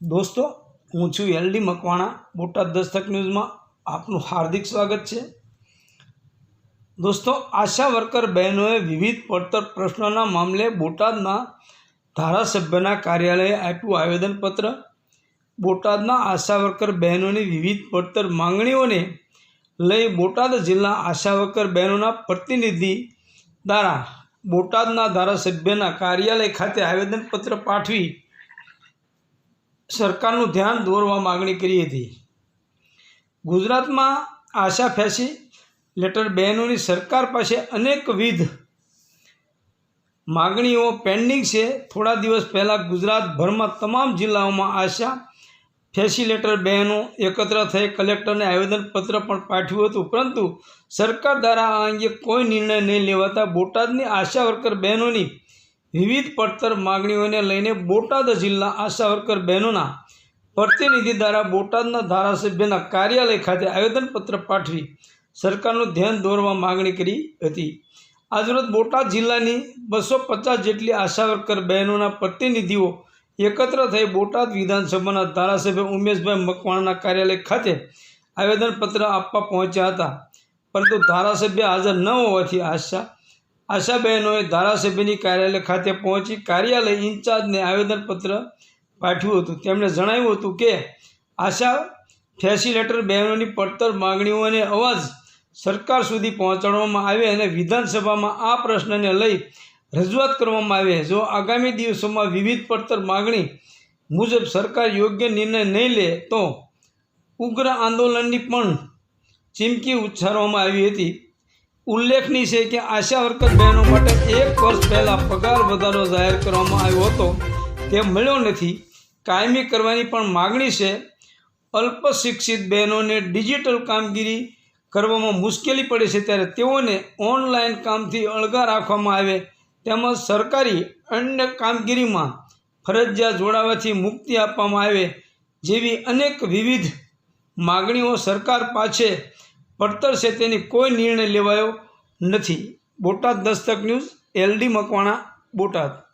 દોસ્તો, હું છું એલડી મકવાણા, બોટાદ દસ્તક ન્યૂઝમાં આપનું હાર્દિક સ્વાગત છે. દોસ્તો, આશા વર્કર બહેનોએ વિવિધ પડતર પ્રશ્નોના મામલે બોટાદના ધારાસભ્યના કાર્યાલયે આપ્યું આવેદનપત્ર. બોટાદના આશા વર્કર બહેનોની વિવિધ પડતર માંગણીઓને લઈ બોટાદ જિલ્લા આશા વર્કર બહેનોના પ્રતિનિધિ દ્વારા બોટાદના ધારાસભ્યના કાર્યાલય ખાતે આવેદનપત્ર પાઠવી સરકારનું ધ્યાન દોરવા માગણી કરી હતી. ગુજરાતમાં આશા ફેસી, લેટર બહેનોની સરકાર પાસે અનેકવિધ માગણીઓ પેન્ડિંગ છે. થોડા દિવસ પહેલાં ગુજરાતભરમાં તમામ જિલ્લાઓમાં આશા ફેસિલેટર બહેનો એકત્ર થઈ કલેક્ટરને આવેદનપત્ર પણ પાઠવ્યું હતું. પરંતુ સરકાર દ્વારા આ અંગે કોઈ નિર્ણય નહીં લેવાતા બોટાદની આશા વર્કર બહેનોની વિવિધ પડતર માગણીઓને લઈને બોટાદ જિલ્લા આશા વર્કર બહેનોના પ્રતિનિધિ દ્વારા બોટાદના ધારાસભ્યના કાર્યાલય ખાતે આવેદનપત્ર પાઠવી સરકારનું ધ્યાન દોરવા માગણી કરી હતી. આજરોજ બોટાદ જિલ્લાની બસો પચાસ જેટલી આશા વર્કર બહેનોના પ્રતિનિધિઓ એકત્ર થઈ બોટાદ વિધાનસભાના ધારાસભ્ય ઉમેશભાઈ મકવાણાના કાર્યાલય ખાતે આવેદનપત્ર આપવા પહોંચ્યા હતા. પરંતુ ધારાસભ્ય હાજર ન હોવાથી આશા આશા બહેનોએ ધારાસભ્યની કાર્યાલય ખાતે પહોંચી કાર્યાલય ઇન્ચાર્જને આવેદનપત્ર પાઠવ્યું હતું. તેમણે જણાવ્યું હતું કે, આશા ફેસિલેટર બહેનોની પડતર માગણીઓને અવાજ સરકાર સુધી પહોંચાડવામાં આવે અને વિધાનસભામાં આ પ્રશ્નને લઈ રજૂઆત કરવામાં આવે. જો આગામી દિવસોમાં વિવિધ પડતર માગણી મુજબ સરકાર યોગ્ય નિર્ણય નહીં લે, તો ઉગ્ર આંદોલનની પણ ચીમકી ઉચ્ચારવામાં આવી હતી. ઉલ્લેખનીય છે કે આશા વર્કર બહેનો માટે એક વર્ષ પહેલાં પગાર વધારો જાહેર કરવામાં આવ્યો હતો. તે મળ્યો નથી. કાયમી કરવાની પણ માગણી છે. અલ્પ શિક્ષિત બહેનોને ડિજિટલ કામગીરી કરવામાં મુશ્કેલી પડે છે ત્યારે તેઓને ઓનલાઈન કામથી અળગા રાખવામાં આવે તેમજ સરકારી અન્ય કામગીરીમાં ફરજિયાત જોડાવાથી મુક્તિ આપવામાં આવે જેવી અનેક વિવિધ માગણીઓ સરકાર પાસે પડતર છે તેની કોઈ નિર્ણય લેવાયો નથી. Botad Dastak news LD Makwana Botad.